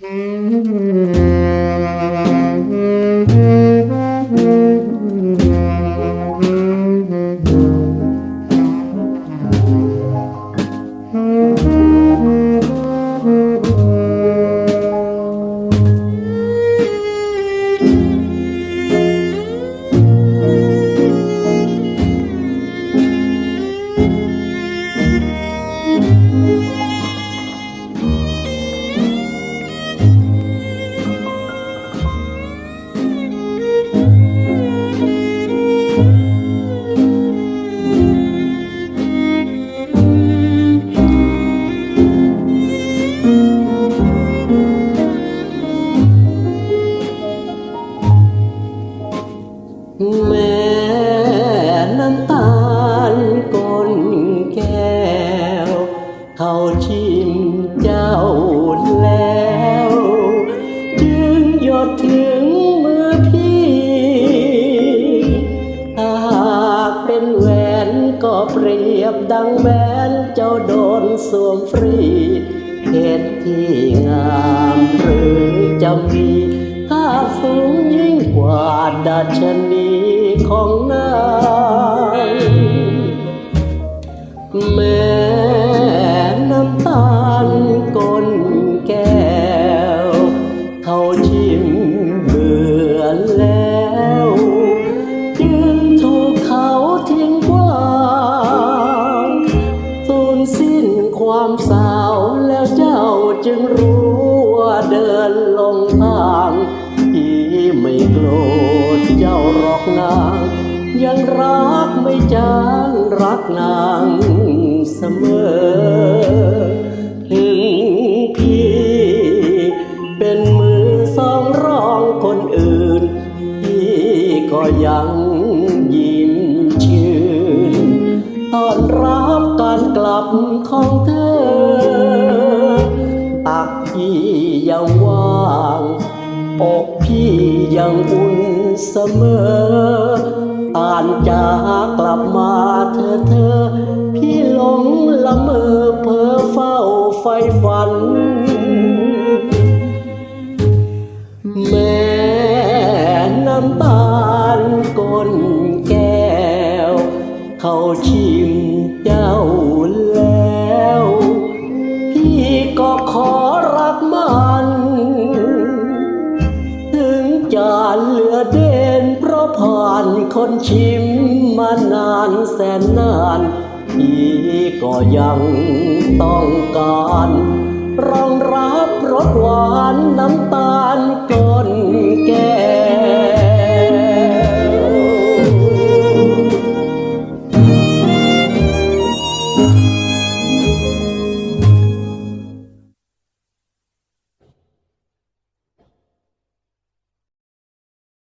Mm-hmm. แม่น้ำตาลก้นแก้ว เขาชิมเจ้าแล้ว จึงหยดถึงมือพี่หากเป็นแหวนก็เปรียบดังแหวนเจ้าโดนสวมฟรีเพชรที่งามหรือจะมีค่าสูงยิ่ง กว่าดัชนีของนางแม่น้ำตาลก้นแก้ว เขาชิมเบื่อแล้ว จึงถูกเขาทิ้งกว้างสูญสิ้นความสาวแล้วเจ้าจึงรู้ว่าเดินลง โกรธเจ้าหรอกนาง ยังรักไม่จางรักนางเสมอ ถึงพี่ เป็นมือสองรองคนอื่น พี่ก็ยังยิ้มชื่นตอนรับการกลับของเธอตักพี่ยังว่าง อกพี่ยังอุ่นเสมออ่านจากกลับมาเธอเธอ พี่หลงละเมอเพ้อเฝ้าไฟฝัน แม่น้ำตาลก้นแก้ว เขาชิ จานเหลือเด่นเพราะผ่านคนชิมมานานแสนนานพี่ก็ยังต้องการรองรับรสหวานน้ำตาล